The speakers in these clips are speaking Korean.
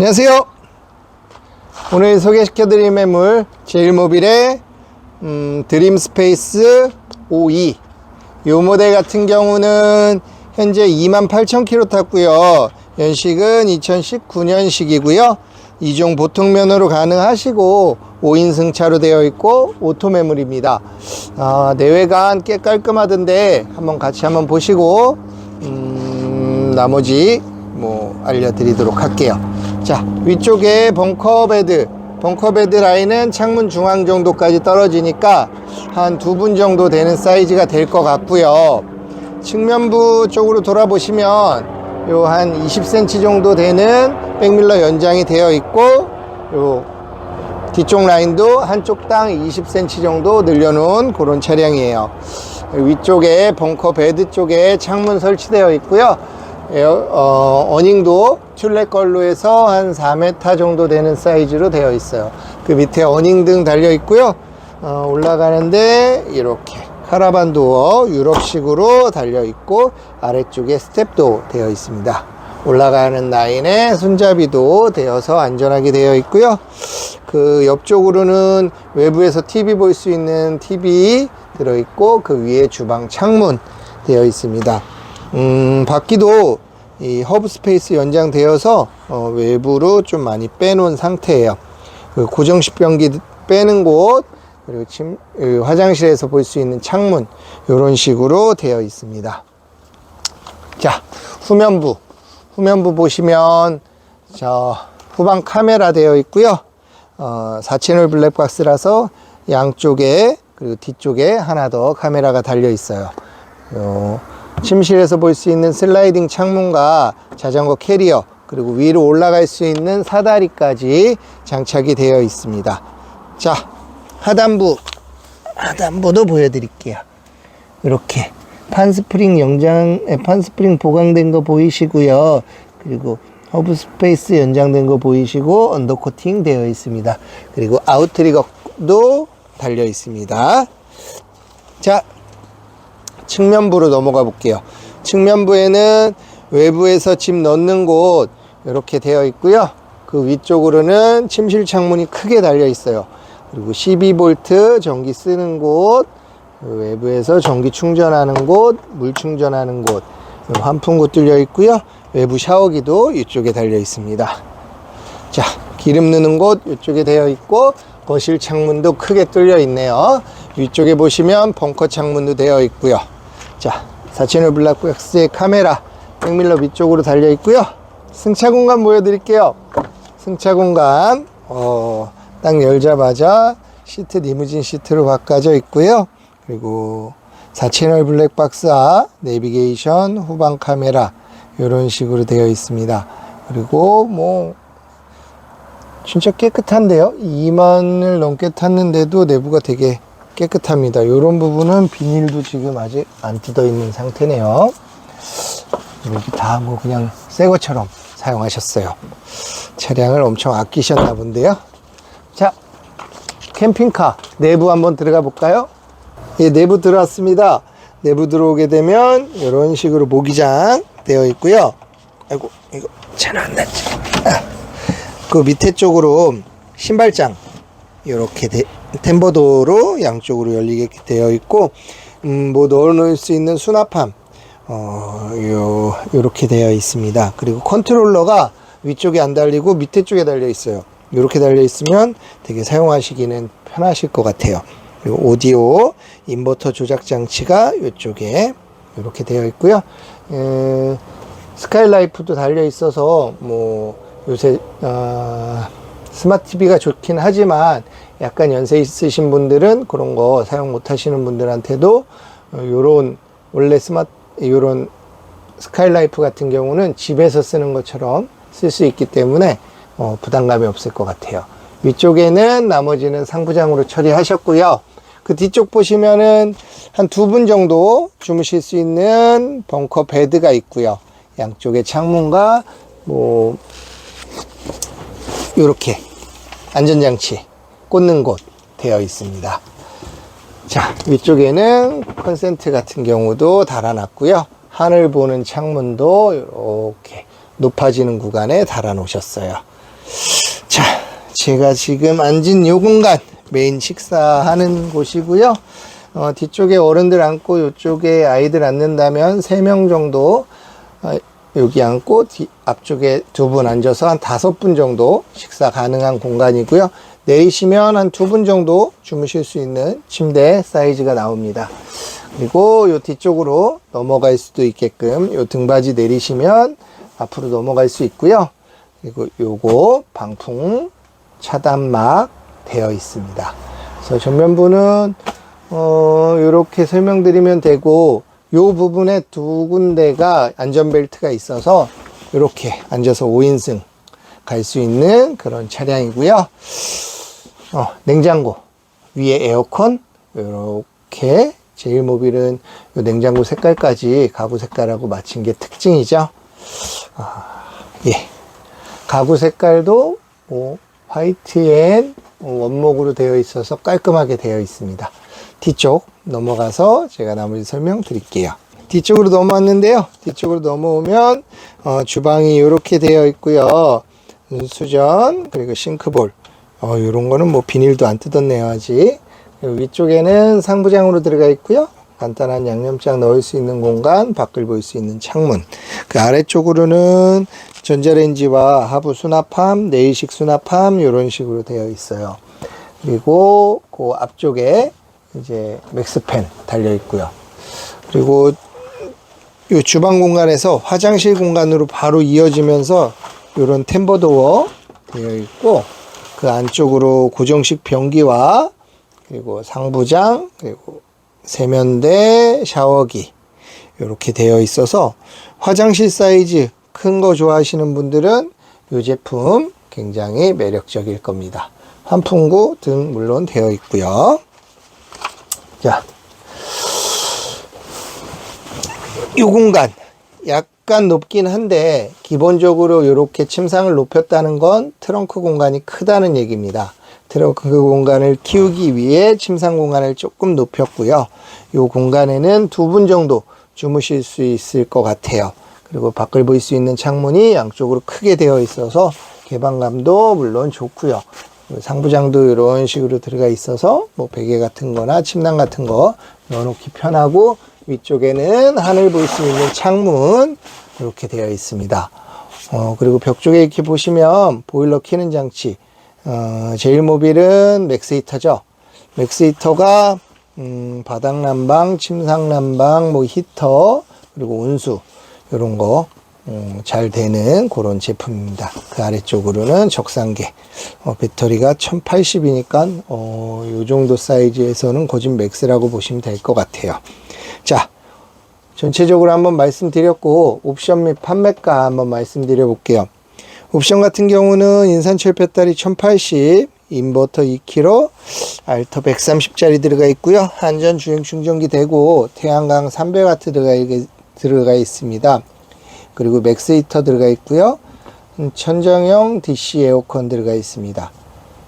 안녕하세요. 오늘 소개시켜드릴 매물 제일모빌의 음, 드림스페이스 52. 이 모델 같은 경우는 현재 28,000km 탔고요. 연식은 2019년식이고요. 이종 보통면허로 가능하시고 5인 승차로 되어 있고 오토 매물입니다. 아, 내외관 꽤 깔끔하던데 한번 같이 한번 보시고 음, 나머지 뭐 알려드리도록 할게요. 자, 위쪽에 벙커 베드, 벙커 베드 라인은 창문 중앙 정도까지 떨어지니까 한 두 분 정도 되는 사이즈가 될 것 같고요. 측면부 쪽으로 돌아보시면 요 한 20cm 정도 되는 백밀러 연장이 되어 있고 요 뒤쪽 라인도 한쪽당 20cm 정도 늘려놓은 그런 차량이에요. 위쪽에 벙커 베드 쪽에 창문 설치되어 있고요. 에어, 어, 어닝도 튤렛 걸로 해서 한 4m 정도 되는 사이즈로 되어 있어요. 그 밑에 어닝 등 달려 있고요. 어, 올라가는데 이렇게 카라반 도어 유럽식으로 달려 있고 아래쪽에 스텝도 되어 있습니다. 올라가는 라인에 손잡이도 되어서 안전하게 되어 있고요. 그 옆쪽으로는 외부에서 TV 볼 수 있는 TV 들어 있고 그 위에 주방 창문 되어 있습니다. 음, 바퀴도 이 허브 스페이스 연장되어서 어, 외부로 좀 많이 빼놓은 상태예요. 그 고정식 변기 빼는 곳 그리고 침, 그 화장실에서 볼 수 있는 창문 이런 식으로 되어 있습니다. 자 후면부 후면부 보시면 저 후방 카메라 되어 있고요. 어, 4채널 블랙박스라서 양쪽에 그리고 뒤쪽에 하나 더 카메라가 달려 있어요. 요, 침실에서 볼 수 있는 슬라이딩 창문과 자전거 캐리어 그리고 위로 올라갈 수 있는 사다리까지 장착이 되어 있습니다. 자 하단부 하단부도 보여드릴게요. 이렇게 판스프링 연장 에, 판스프링 보강된 거 보이시고요. 그리고 허브 스페이스 연장된 거 보이시고 언더코팅 되어 있습니다. 그리고 아웃트리거도 달려 있습니다. 자 측면부로 넘어가 볼게요. 측면부에는 외부에서 짐 넣는 곳 이렇게 되어 있고요. 그 위쪽으로는 침실 창문이 크게 달려 있어요. 그리고 12V 전기 쓰는 곳, 그 외부에서 전기 충전하는 곳, 물 충전하는 곳, 환풍구 뚫려 있고요. 외부 샤워기도 이쪽에 달려 있습니다. 자, 기름 넣는 곳 이쪽에 되어 있고 거실 창문도 크게 뚫려 있네요. 위쪽에 보시면 벙커 창문도 되어 있고요. 자, 4채널 블랙박스의 카메라 백밀러 위쪽으로 달려 있고요. 승차 공간 보여드릴게요. 승차 공간 어, 딱 열자마자 시트 리무진 시트로 바꿔져 있고요. 그리고 4채널 블랙박스 앞 내비게이션 후방 카메라 이런 식으로 되어 있습니다. 그리고 뭐 진짜 깨끗한데요. 2만을 넘게 탔는데도 내부가 되게 깨끗합니다. 이런 부분은 비닐도 지금 아직 안 뜯어 있는 상태네요. 여기 다 뭐 그냥 새 것처럼 사용하셨어요. 차량을 엄청 아끼셨나 본데요. 자, 캠핑카 내부 한번 들어가 볼까요? 예, 내부 들어왔습니다. 내부 들어오게 되면 이런 식으로 모기장 되어 있고요. 아이고, 이거 차는 안 났지. 아, 그 밑에 쪽으로 신발장 이렇게 템버도로 양쪽으로 열리게 되어 있고 음, 뭐 넣어놓을 수 있는 수납함 어, 요, 요렇게 되어 있습니다. 그리고 컨트롤러가 위쪽에 안 달리고 밑에 쪽에 달려 있어요. 이렇게 달려 있으면 되게 사용하시기는 편하실 것 같아요. 그리고 오디오 인버터 조작 장치가 이쪽에 이렇게 되어 있고요. 에, 스카이라이프도 달려 있어서 뭐 요새 어, 스마트 TV가 좋긴 하지만 약간 연세 있으신 분들은 그런 거 사용 못 하시는 분들한테도 어, 요런 원래 스마트 요런 스카이라이프 같은 경우는 집에서 쓰는 것처럼 쓸 수 있기 때문에 어, 부담감이 없을 것 같아요. 위쪽에는 나머지는 상부장으로 처리하셨고요. 그 뒤쪽 보시면은 한 두 분 정도 주무실 수 있는 벙커 베드가 있고요. 양쪽에 창문과 뭐 이렇게 안전장치 꽂는 곳 되어 있습니다. 자, 위쪽에는 컨센트 같은 경우도 달아놨고요. 하늘 보는 창문도 이렇게 높아지는 구간에 달아 놓으셨어요. 자, 제가 지금 앉은 요 공간 메인 식사하는 곳이고요. 어, 뒤쪽에 어른들 앉고 이쪽에 아이들 앉는다면 3명 정도 어, 여기 앉고 뒤, 앞쪽에 두 분 앉아서 한 다섯 분 정도 식사 가능한 공간이고요. 내리시면 한 두 분 정도 주무실 수 있는 침대 사이즈가 나옵니다. 그리고 요 뒤쪽으로 넘어갈 수도 있게끔 요 등받이 내리시면 앞으로 넘어갈 수 있고요. 그리고 요거 방풍 차단막 되어 있습니다. 그래서 전면부는 어 요렇게 설명드리면 되고 요 부분에 두 군데가 안전벨트가 있어서 이렇게 앉아서 5인승 갈 수 있는 그런 차량이고요. 어, 냉장고 위에 에어컨 이렇게 제일모빌은 요 냉장고 색깔까지 가구 색깔하고 맞춘 게 특징이죠. 아, 예. 가구 색깔도 뭐 화이트 앤 원목으로 되어 있어서 깔끔하게 되어 있습니다. 뒤쪽 넘어가서 제가 나머지 설명 드릴게요. 뒤쪽으로 넘어왔는데요. 뒤쪽으로 넘어오면 어, 주방이 이렇게 되어 있고요. 수전 그리고 싱크볼 어, 이런 거는 뭐 비닐도 안 뜯었네요 아직. 위쪽에는 상부장으로 들어가 있고요. 간단한 양념장 넣을 수 있는 공간, 밖을 볼 수 있는 창문. 그 아래쪽으로는 전자레인지와 하부 수납함, 내일식 수납함 이런 식으로 되어 있어요. 그리고 그 앞쪽에 이제 맥스팬 달려 있고요. 그리고 이 주방 공간에서 화장실 공간으로 바로 이어지면서 이런 템버도어 되어 있고 그 안쪽으로 고정식 변기와 그리고 상부장 그리고 세면대 샤워기 이렇게 되어 있어서 화장실 사이즈 큰 거 좋아하시는 분들은 이 제품 굉장히 매력적일 겁니다. 환풍구 등 물론 되어 있고요. 자, 이 공간 약 간 높긴 한데 기본적으로 이렇게 침상을 높였다는 건 트렁크 공간이 크다는 얘기입니다. 트렁크 공간을 키우기 위해 침상 공간을 조금 높였고요. 이 공간에는 두 분 정도 주무실 수 있을 것 같아요. 그리고 밖을 볼 수 있는 창문이 양쪽으로 크게 되어 있어서 개방감도 물론 좋고요. 상부장도 이런 식으로 들어가 있어서 뭐 베개 같은 거나 침낭 같은 거 넣어놓기 편하고 위쪽에는 하늘 볼 수 있는 창문 이렇게 되어 있습니다. 어, 그리고 벽 쪽에 이렇게 보시면 보일러 키는 장치 어, 제일모빌은 맥스히터죠. 맥스히터가 음, 바닥 난방, 침상 난방, 뭐 히터 그리고 온수 이런 거 음, 잘 되는 그런 제품입니다. 그 아래쪽으로는 적상계. 어, 배터리가 1080이니까, 어, 요 정도 사이즈에서는 거진 맥스라고 보시면 될 것 같아요. 자, 전체적으로 한번 말씀드렸고, 옵션 및 판매가 한번 말씀드려 볼게요. 옵션 같은 경우는 인산철 배터리 1080, 인버터 2kg, 알터 130짜리 들어가 있고요. 안전 주행 충전기 되고, 태양광 300W 들어가, 들어가 있습니다. 그리고 맥스 히터 들어가 있고요. 음, 천정형 DC 에어컨 들어가 있습니다.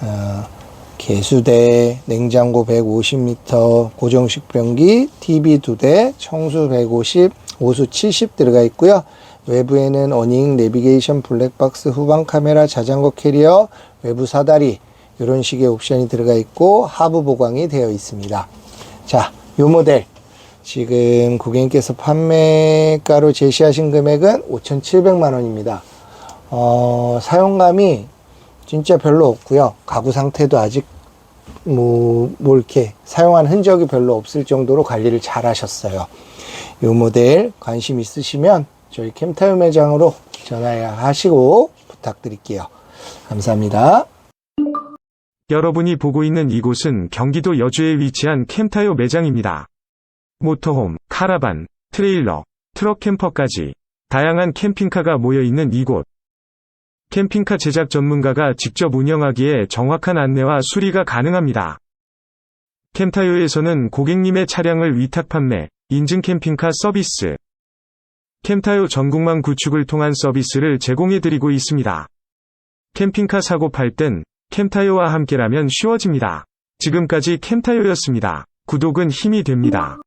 어, 개수대, 냉장고 150m, 고정식 변기, TV 2대, 청수 150, 오수 70 들어가 있고요. 외부에는 어닝, 내비게이션, 블랙박스, 후방 카메라, 자전거 캐리어, 외부 사다리 이런 식의 옵션이 들어가 있고 하부 보강이 되어 있습니다. 자, 요 모델 지금 고객님께서 판매가로 제시하신 금액은 5,700만 원입니다. 어, 사용감이 진짜 별로 없고요. 가구 상태도 아직 뭐, 뭐 이렇게 사용한 흔적이 별로 없을 정도로 관리를 잘 하셨어요. 이 모델 관심 있으시면 저희 캠타요 매장으로 전화 하시고 부탁드릴게요. 감사합니다. 여러분이 보고 있는 이곳은 경기도 여주에 위치한 캠타요 매장입니다. 모터홈, 카라반, 트레일러, 트럭 캠퍼까지 다양한 캠핑카가 모여 있는 이곳. 캠핑카 제작 전문가가 직접 운영하기에 정확한 안내와 수리가 가능합니다. 캠타요에서는 고객님의 차량을 위탁 판매, 인증 캠핑카 서비스, 캠타요 전국망 구축을 통한 서비스를 제공해 드리고 있습니다. 캠핑카 사고 팔 땐 캠타요와 함께라면 쉬워집니다. 지금까지 캠타요였습니다. 구독은 힘이 됩니다.